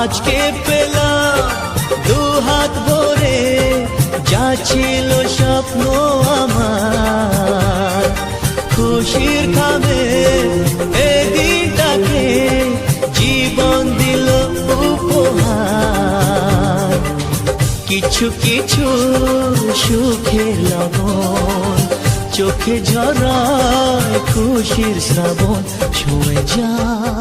আজকে পেলাম দু হাত ভরে, যা ছিল স্বপ্ন আমার। খুশির খাবে এই দিনটাকে, জীবন দিল উপহার। কিছু কিছু সুখে লবণ, চোখে ঝরায় খুশির শ্রাবণ ছুঁয়ে যায়।